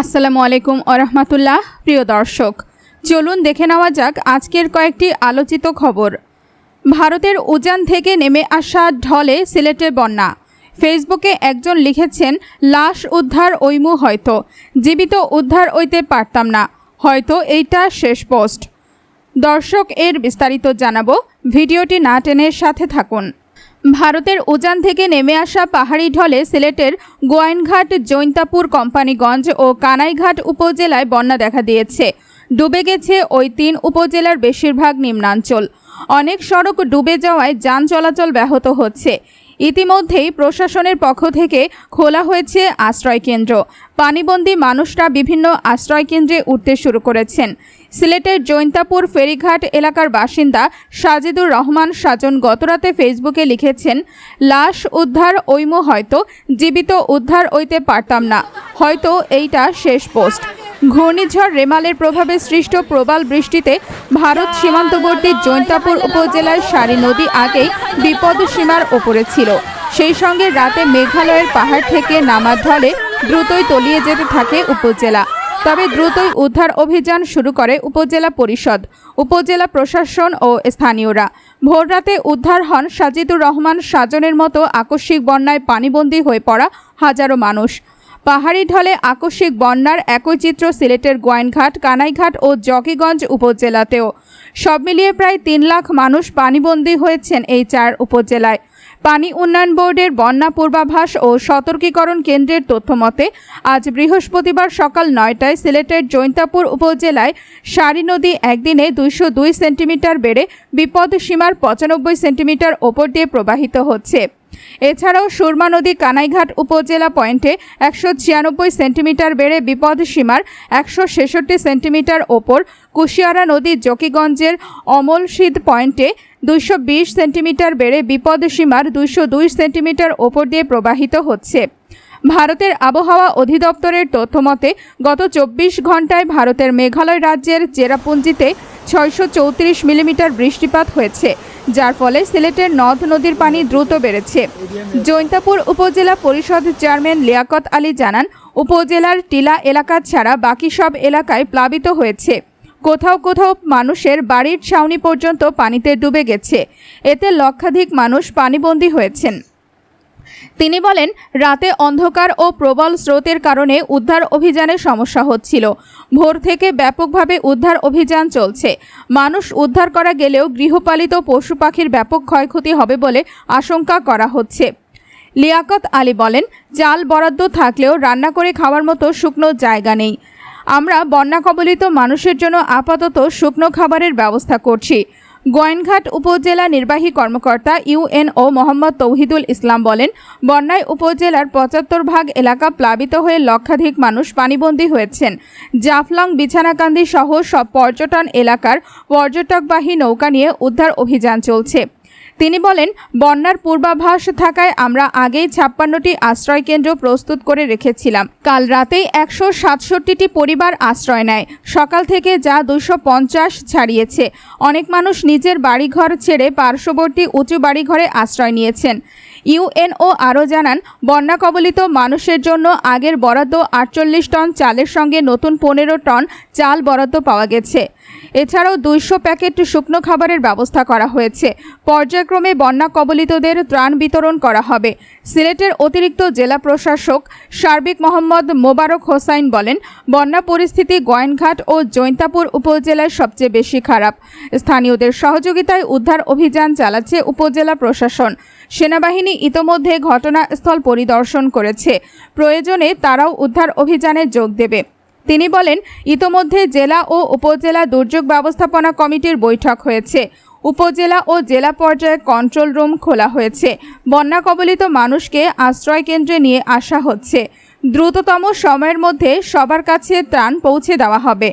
আসসালামু আলাইকুম আরহামাতুল্লাহ প্রিয় দর্শক। চলুন দেখে নেওয়া যাক আজকের কয়েকটি আলোচিত খবর। ভারতের উজান থেকে নেমে আসা ঢলে সিলেটে বন্যা। ফেসবুকে একজন লিখেছেন, লাশ উদ্ধার ঐমু হয়তো, জীবিত উদ্ধার ওইতে পারতাম না, হয়তো এইটা শেষ পোস্ট। দর্শক, এর বিস্তারিত জানাব। ভিডিওটি না টেনে সাথে থাকুন। ভারতের উজান থেকে নেমে আসা পাহাড়ি ঢলে সিলেটের গোয়াইনঘাট, জৈন্তাপুর, কোম্পানিগঞ্জ ও কানাইঘাট উপজেলায় বন্যা দেখা দিয়েছে। ডুবে গেছে ওই তিন উপজেলার বেশিরভাগ নিম্নাঞ্চল। অনেক সড়ক ডুবে যাওয়ায় যান চলাচল ব্যাহত হচ্ছে। ইতিমধ্যেই প্রশাসনের পক্ষ থেকে খোলা হয়েছে আশ্রয়কেন্দ্র। পানিবন্দী মানুষরা বিভিন্ন আশ্রয়কেন্দ্রে উঠতে শুরু করেছেন। সিলেটের জৈন্তাপুর ফেরিঘাট এলাকার বাসিন্দা সাজিদুর রহমান সাজন গতরাতে ফেসবুকে লিখেছেন, লাশ উদ্ধার ঐমো হয়তো, জীবিত উদ্ধার ওইতে পারতাম না। হয়তো এইটা শেষ পোস্ট। ঘূর্ণিঝড় রেমালের প্রভাবে সৃষ্ট প্রবল বৃষ্টিতে ভারত সীমান্তবর্তী জৈন্তাপুর উপজেলার সারি নদী আগেই বিপদ সীমার ওপরে ছিল। সেই সঙ্গে রাতে মেঘালয়ের পাহাড় থেকে নামার ঢলে দ্রুতই তলিয়ে যেতে থাকে উপজেলা। তবে দ্রুতই উদ্ধার অভিযান শুরু করে উপজেলা পরিষদ, উপজেলা প্রশাসন ও স্থানীয়রা। ভোররাতে উদ্ধার হন সাজিদুর রহমান সাজনের মতো আকস্মিক বন্যায় পানিবন্দী হয়ে পড়া হাজারো মানুষ। পাহাড়ি ঢলে আকস্মিক বন্যার একই চিত্র সিলেটের গোয়াইনঘাট, কানাইঘাট ও জকিগঞ্জ উপজেলাতেও। সব মিলিয়ে প্রায় তিন লাখ মানুষ পানিবন্দী হয়েছেন এই চার উপজেলায়। পানি উন্নয়ন বোর্ডের বন্যা পূর্বাভাস ও সতর্কীকরণ কেন্দ্রের তথ্যমতে, আজ বৃহস্পতিবার সকাল নয়টায় সিলেটের জৈন্তাপুর উপজেলায় সারি নদী একদিনে দুইশো দুই সেন্টিমিটার বেড়ে বিপদ সীমার পঁচানব্বই সেন্টিমিটার ওপর দিয়ে প্রবাহিত হচ্ছে। এছাড়াও সুরমা নদী কানাইঘাট উপজেলা পয়েন্টে একশো ছিয়ানব্বই সেন্টিমিটার বেড়ে বিপদ সীমার একশো ছেষট্টি সেন্টিমিটার ওপর কুশিয়ারা নদী জকিগঞ্জের অমলশিদ পয়েন্টে দুইশো বিশ সেন্টিমিটার বেড়ে বিপদ সীমার দুইশো দুই সেন্টিমিটার ওপর দিয়ে প্রবাহিত হচ্ছে। ভারতের আবহাওয়া অধিদপ্তরের তথ্যমতে গত চব্বিশ ঘন্টায় ভারতের মেঘালয় রাজ্যের চেরাপুঞ্জিতে ছয়শো চৌত্রিশ মিলিমিটার বৃষ্টিপাত হয়েছে, যার ফলে সিলেটের নদ নদীর পানি দ্রুত বেড়েছে। জৈন্তাপুর উপজেলা পরিষদ চেয়ারম্যান লিয়াকত আলী জানান, উপজেলার টিলা এলাকা ছাড়া বাকি সব এলাকায় প্লাবিত হয়েছে। কোথাও কোথাও মানুষের বাড়ির ছাউনি পর্যন্ত পানিতে ডুবে গেছে। এতে লক্ষাধিক মানুষ পানিবন্দী হয়েছেন। তিনি বলেন, রাতে অন্ধকার ও প্রবল স্রোতের কারণে উদ্ধার অভিযানে সমস্যা হচ্ছিল। ভোর থেকে ব্যাপকভাবে উদ্ধার অভিযান চলছে। মানুষ উদ্ধার করা গেলেও গৃহপালিত পশু পাখির ব্যাপক ক্ষয়ক্ষতি হবে বলে আশঙ্কা করা হচ্ছে। লিয়াকত আলী বলেন, চাল বরাদ্দ থাকলেও রান্না করে খাওয়ার মতো শুকনো জায়গা নেই। আমরা বন্যা কবলিত মানুষের জন্য আপাতত শুকনো খাবারের ব্যবস্থা করছি। গোয়েনঘাট উপজেলা নির্বাহী কর্মকর্তা ইউএনও মোহাম্মদ তৌহিদুল ইসলাম বলেন, বন্যায় উপজেলার পঁচাত্তর ভাগ এলাকা প্লাবিত হয়ে লক্ষাধিক মানুষ পানিবন্দী হয়েছেন। জাফলং, বিছানাকান্দি সহ সব পর্যটন এলাকার পর্যটকবাহী নৌকা নিয়ে উদ্ধার অভিযান চলছে। তিনি বলেন, বন্যার পূর্বাভাস থাকায় আমরা আগেই ছাপ্পান্নটি আশ্রয়কেন্দ্র প্রস্তুত করে রেখেছিলাম। কাল রাতেই একশো সাতষট্টিটি পরিবার আশ্রয় নেয়। সকাল থেকে যা দুশো পঞ্চাশ ছাড়িয়েছে। অনেক মানুষ নিজের বাড়িঘর ছেড়ে পার্শ্ববর্তী উঁচু বাড়িঘরে আশ্রয় নিয়েছেন। ইউএনও আরও জানান, বন্যা কবলিত মানুষের জন্য আগের বরাদ্দ আটচল্লিশ টন চালের সঙ্গে নতুন পনেরো টন চাল বরাদ্দ পাওয়া গেছে। এছাড়াও দুইশো প্যাকেট শুকনো খাবারের ব্যবস্থা করা হয়েছে। পর্যায়ক্রমে বন্যা কবলিতদের ত্রাণ বিতরণ করা হবে। সিলেটের অতিরিক্ত জেলা প্রশাসক সার্বিক মোহাম্মদ মোবারক হোসাইন বলেন, বন্যা পরিস্থিতি গোয়েনঘাট ও জৈন্তাপুর উপজেলায় সবচেয়ে বেশি খারাপ। স্থানীয়দের সহযোগিতায় উদ্ধার অভিযান চালাচ্ছে উপজেলা প্রশাসন। সেনাবাহিনী ইতোমধ্যে ঘটনাস্থল পরিদর্শন করেছে। প্রয়োজনে তারাও উদ্ধার অভিযানে যোগ দেবে। তিনি বলেন, ইতোমধ্যে জেলা ও উপজেলা দুর্যোগ ব্যবস্থাপনা কমিটির বৈঠক হয়েছে। উপজেলা ও জেলা পর্যায়ে কন্ট্রোল রুম খোলা হয়েছে। বন্যা কবলিত মানুষকে আশ্রয় কেন্দ্রে নিয়ে আসা হচ্ছে। দ্রুততম সময়ের মধ্যে সবার কাছে ত্রাণ পৌঁছে দেওয়া হবে।